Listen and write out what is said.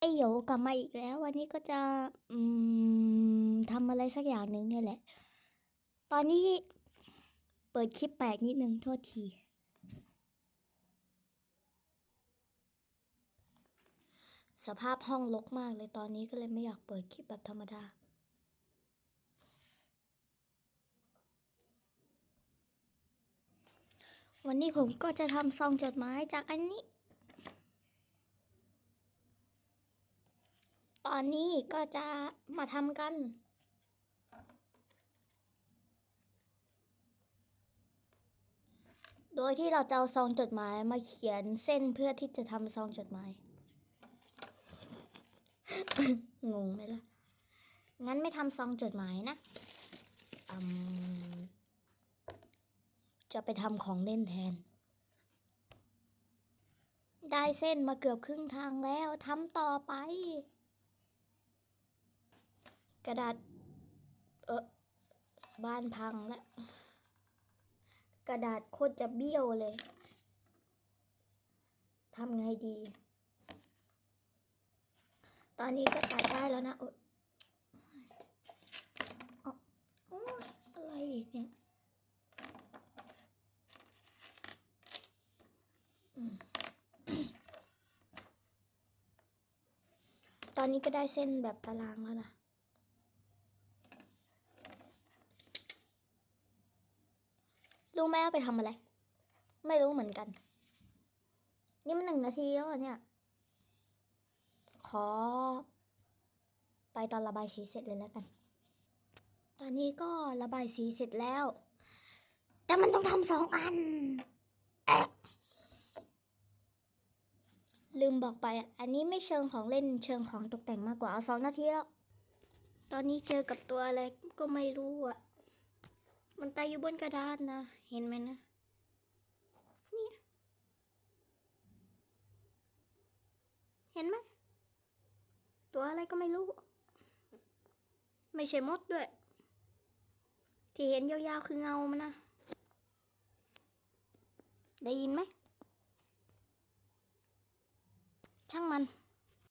ไอโยกลับมาอีกแล้ว วันนี้ก็จะอืมทำอะไรสักอย่างหนึ่งเนี่ยแหละ ตอนนี้เปิดคลิปแปลกนิดนึงโทษที สภาพห้องรกมากเลยตอนนี้ก็เลยไม่อยากเปิดคลิปแบบธรรมดา วันนี้ผมก็จะทำซองจดหมายจากอันนี้ อนนี้ก็จะมาทำกัน โดยที่เราจะเอาซองจดหมายมาเขียนเส้นเพื่อที่จะทำซองจดหมาย งงไหมล่ะ งั้นไม่ทำซองจดหมายนะ จะไปทำของเล่นแทนได้เส้นมาเกือบครึ่งทางแล้วทำต่อไป กระดาษ เออบ้านพังแล้วกระดาษโคตรจะเบี้ยวเลยทำไงดี ตอนนี้ก็ตัดได้แล้วนะโอ๊ยเอโออะไรอีกเนี่ยตอนนี้ก็ได้เส้นแบบตารางแล้วนะ รู้ไหมว่าไปทำอะไร ไม่รู้เหมือนกัน นี่มันหนึ่งนาทีแล้วเนี่ย ขอ ไปตอนระบายสีเสร็จเลยแล้วกัน ตอนนี้ก็ระบายสีเสร็จแล้ว แต่มันต้องทำสองอันอลืมบอกไปอะอันนี้ไม่เชิงของเล่นเชิงของตกแต่งมากกว่าเอาสองนาทีแล้ว ตอนนี้เจอกับตัวอะไรก็ไม่รู้อะ มันตายอยู่บนกระดานนะ เห็นไหมนะ เนี่ย เห็นไหม ตัวอะไรก็ไม่รู้ ไม่ใช่มดด้วย ที่เห็นยาวๆคือเงามันนะ ได้ยินไหม ช่างมัน